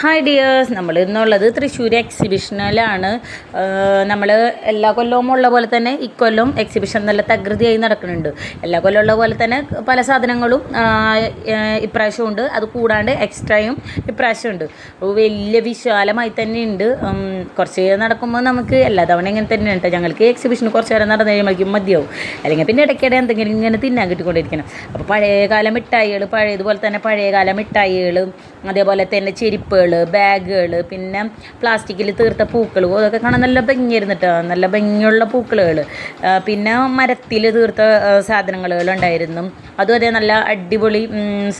Hi dears നമ്മൾ ഇന്നുള്ളത് തൃശ്ശൂർ എക്സിബിഷനിലാണ് നമ്മൾ എല്ലാ കൊല്ലവും ഉള്ള പോലെ തന്നെ ഇക്കൊല്ലം എക്സിബിഷൻ നല്ല തകൃതിയായി നടക്കുന്നുണ്ട്. എല്ലാ കൊല്ലം ഉള്ള പോലെ തന്നെ പല സാധനങ്ങളും ഇപ്രാവശ്യം ഉണ്ട്. അത് കൂടാണ്ട് എക്സ്ട്രായും ഇപ്രാവശ്യം ഉണ്ട്. വലിയ വിശാലമായി തന്നെ ഉണ്ട്. കുറച്ച് നടക്കുമ്പോൾ നമുക്ക് എല്ലാ തവണ ഇങ്ങനെ തന്നെ ഉണ്ട് ഞങ്ങൾക്ക് എക്സിബിഷൻ കുറച്ച് നേരം നടന്നു കഴിയുമ്പോൾ മതിയാവും. അല്ലെങ്കിൽ പിന്നെ ഇടയ്ക്കിടെ എന്തെങ്കിലും ഇങ്ങനെ തിന്നാൻ കിട്ടിക്കൊണ്ടിരിക്കണം. അപ്പോൾ പഴയകാല മിഠായികൾ പഴയതുപോലെ തന്നെ പഴയകാല മിഠായികൾ അതേപോലെ തന്നെ ചെരുപ്പുകൾ ബാഗുകൾ പിന്നെ പ്ലാസ്റ്റിക്കിൽ തീർത്ത പൂക്കൾ അതൊക്കെ കാണാൻ നല്ല ഭംഗിയായിരുന്നു കേട്ടോ നല്ല ഭംഗിയുള്ള പൂക്കളുകൾ പിന്നെ മരത്തിൽ തീർത്ത സാധനങ്ങൾ ഉണ്ടായിരുന്നു അതും അതേ നല്ല അടിപൊളി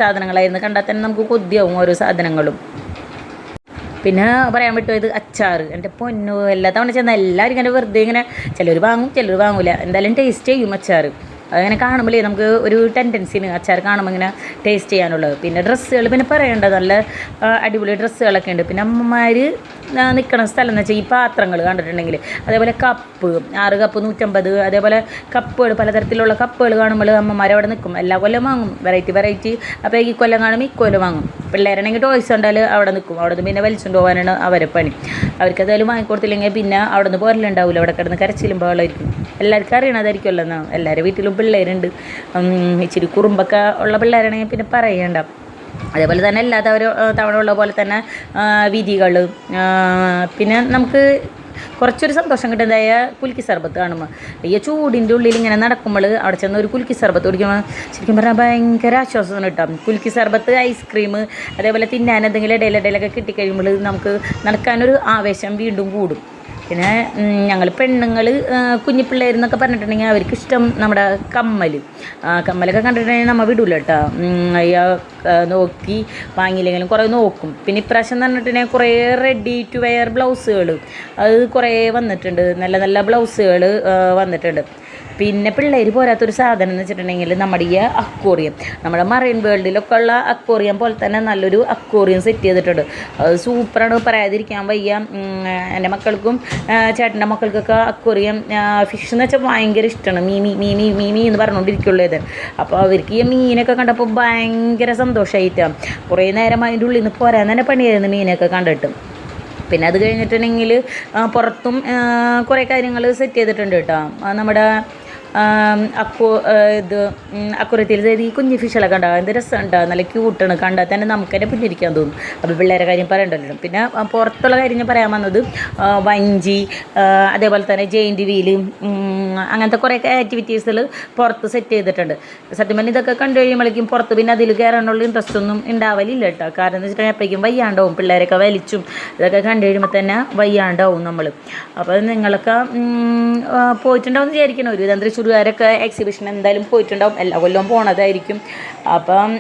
സാധനങ്ങളായിരുന്നു. കണ്ടാൽ തന്നെ നമുക്ക് കൊതിയാവും ഓരോ സാധനങ്ങളും. പിന്നെ പറയാൻ പറ്റുമോ ഇത് അച്ചാർ എന്റെ പൊന്നു എല്ലാ തവണ ചെന്നാൽ എല്ലാവരും ഇങ്ങനെ വെറുതെ ഇങ്ങനെ ചിലർ വാങ്ങും ചിലർ വാങ്ങൂല. എന്തായാലും ടേസ്റ്റ് ചെയ്യും അച്ചാർ അങ്ങനെ കാണുമ്പോഴേ നമുക്ക് ഒരു ടെൻഡൻസിന് അച്ചാർ കാണുമ്പോൾ ഇങ്ങനെ ടേസ്റ്റ് ചെയ്യാനുള്ളത്. പിന്നെ ഡ്രസ്സുകൾ പിന്നെ പറയേണ്ട നല്ല അടിപൊളി ഡ്രസ്സുകളൊക്കെ ഉണ്ട്. പിന്നെ അമ്മമാർ നിൽക്കണ സ്ഥലം എന്ന് വെച്ചാൽ ഈ പാത്രങ്ങൾ കണ്ടിട്ടുണ്ടെങ്കിൽ. അതേപോലെ കപ്പ് ആറ് കപ്പ് നൂറ്റമ്പത് അതേപോലെ കപ്പുകൾ പലതരത്തിലുള്ള കപ്പുകൾ കാണുമ്പോൾ അമ്മമാർ അവിടെ നിൽക്കും എല്ലാ കൊല്ലം വാങ്ങും. വെറൈറ്റി വെറൈറ്റി അപ്പോൾ ഈ കൊല്ലം കാണും ഈ കൊല്ലം വാങ്ങും. പിള്ളേരാണെങ്കിൽ ടോയ്സ് ഉണ്ടാൽ അവിടെ നിൽക്കും അവിടെ നിന്ന് പിന്നെ വലിച്ചുകൊണ്ട് പോകാനാണ് അവരെ പണി. അവർക്ക് ഏതായാലും വാങ്ങിക്കൊടുത്തില്ലെങ്കിൽ പിന്നെ അവിടെ നിന്ന് പോരലുണ്ടാവില്ല അവിടെ കിടന്ന് കരച്ചിലും ബഹളമായിരിക്കും. എല്ലാവർക്കും അറിയണതായിരിക്കുമല്ലോ എന്നാൽ എല്ലാവരുടെ വീട്ടിലും പിള്ളേരുണ്ട്. ഇച്ചിരി കുറുമ്പൊക്കെ ഉള്ള പിള്ളേരാണെങ്കിൽ പിന്നെ പറയണ്ട. അതേപോലെ തന്നെ എല്ലാ തവണ ഉള്ള പോലെ തന്നെ വിധികൾ പിന്നെ നമുക്ക് കുറച്ചൊരു സന്തോഷം കിട്ടുന്നതായ കുലുക്കി സർബത്ത് കാണുമ്പോൾ ഈ ചൂടിന്റെ ഉള്ളിൽ ഇങ്ങനെ നടക്കുമ്പോൾ അവിടെ ചെന്ന് ഒരു കുലുക്കി സർബത്ത് കുടിക്കുമ്പോൾ ശരിക്കും പറഞ്ഞാൽ ഭയങ്കര ആശ്വാസം കിട്ടാം. കുലുക്കി സർബത്ത് ഐസ്ക്രീം അതേപോലെ തിന്നാൻ എന്തെങ്കിലും ഇടയിലിടയിലൊക്കെ കിട്ടിക്കഴിയുമ്പോൾ നമുക്ക് നടക്കാനൊരു ആവേശം വീണ്ടും കൂടും. പിന്നെ ഞങ്ങൾ പെണ്ണുങ്ങൾ കുഞ്ഞു പിള്ളേരെന്നൊക്കെ പറഞ്ഞിട്ടുണ്ടെങ്കിൽ അവർക്ക് ഇഷ്ടം നമ്മുടെ കമ്മൽ കമ്മലൊക്കെ കണ്ടിട്ടുണ്ടെങ്കിൽ നമ്മൾ വിടൂല കേട്ടോ നോക്കി വാങ്ങിയില്ലെങ്കിലും കുറേ നോക്കും. പിന്നെ ഇപ്രാവശ്യം പറഞ്ഞിട്ടുണ്ടെങ്കിൽ കുറേ റെഡി ടു വെയർ ബ്ലൗസുകൾ അത് കുറേ വന്നിട്ടുണ്ട്. നല്ല നല്ല ബ്ലൗസുകൾ വന്നിട്ടുണ്ട്. പിന്നെ പിള്ളേർ പോരാത്തൊരു സാധനം എന്ന് വെച്ചിട്ടുണ്ടെങ്കിൽ നമ്മുടെ ഈ അക്വോറിയം. നമ്മുടെ മറൈൻ വേൾഡിലൊക്കെ ഉള്ള അക്വോറിയം പോലെ തന്നെ നല്ലൊരു അക്വോറിയം സെറ്റ് ചെയ്തിട്ടുണ്ട്. അത് സൂപ്പറാണ്. പറയാതിരിക്കാൻ വയ്യ. എന്റെ മക്കൾക്കും ചേട്ടന്റെ മക്കൾക്കൊക്കെ അക്വോറിയം ഫിഷ് എന്ന് വെച്ചാൽ ഭയങ്കര ഇഷ്ടമാണ്. മീമി മീമി മീമി എന്ന് പറഞ്ഞുകൊണ്ടിരിക്കുള്ളൂ ഇത്. അപ്പോൾ അവർക്ക് ഈ മീനൊക്കെ കണ്ടപ്പോൾ ഭയങ്കര സന്തോഷമായിട്ടാണ് കുറേ നേരം അതിന്റെ ഉള്ളിൽ നിന്ന് പോരാൻ തന്നെ പണിയായിരുന്നു മീനൊക്കെ കണ്ടിട്ട്. പിന്നെ അത് കഴിഞ്ഞിട്ടുണ്ടെങ്കിൽ പുറത്തും കുറേ കാര്യങ്ങൾ സെറ്റ് ചെയ്തിട്ടുണ്ട് കേട്ടോ. നമ്മുടെ അക്കോ ഇത് അക്കുറത്തിൽ ഈ കുഞ്ഞു ഫിഷുകളൊക്കെ കണ്ടാൽ എന്ത് രസമുണ്ടാവും നല്ല ക്യൂട്ടാണ് കണ്ടാൽ തന്നെ നമുക്ക് തന്നെ പുഞ്ചിരിക്കാൻ തോന്നും. അപ്പോൾ പിള്ളേരെ കാര്യം പറയണ്ടല്ലോ. പിന്നെ പുറത്തുള്ള കാര്യം ഞാൻ പറയാൻ വന്നത് വഞ്ചി അതേപോലെ തന്നെ ജെയിന്റ് വീൽ അങ്ങനത്തെ കുറേ ആക്ടിവിറ്റീസുകൾ പുറത്ത് സെറ്റ് ചെയ്തിട്ടുണ്ട്. സത്യം പറഞ്ഞാൽ ഇതൊക്കെ കണ്ടു കഴിയുമ്പോഴേക്കും പുറത്ത് പിന്നെ അതിൽ കയറാനുള്ള ഇൻട്രസ്റ്റ് ഒന്നും ഉണ്ടാവലില്ല കേട്ടോ. കാരണം എന്ന് വെച്ചിട്ടുണ്ടെങ്കിൽ അപ്പോഴേക്കും വയ്യാണ്ടാവും പിള്ളേരൊക്കെ വലിച്ചും ഇതൊക്കെ കണ്ടു കഴിയുമ്പോൾ തന്നെ വയ്യാണ്ടാവും നമ്മൾ അപ്പോൾ നിങ്ങളൊക്കെ പോയിട്ടുണ്ടാവും എന്ന് വിചാരിക്കണം ഒരു വിധം തൃശ്ശൂരുകാരൊക്കെ എക്സിബിഷൻ എന്തായാലും പോയിട്ടുണ്ടാവും. എല്ലാ കൊല്ലവും പോണതായിരിക്കും. അപ്പം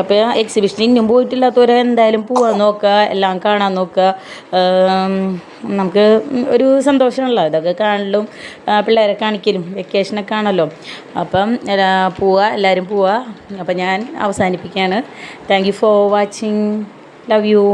അപ്പോൾ എക്സിബിഷൻ ഇന്നും പോയിട്ടില്ലാത്തവരെ എന്തായാലും പോവാൻ നോക്കുക എല്ലാം കാണാൻ നോക്കുക. നമുക്ക് ഒരു സന്തോഷമുള്ള ഇതൊക്കെ കാണലും പിള്ളേരെ കാണിക്കലും വെക്കേഷനൊക്കെ ആണല്ലോ. അപ്പം പോവുക എല്ലാവരും പോവുക അപ്പം ഞാൻ അവസാനിപ്പിക്കുകയാണ് thank you for watching love you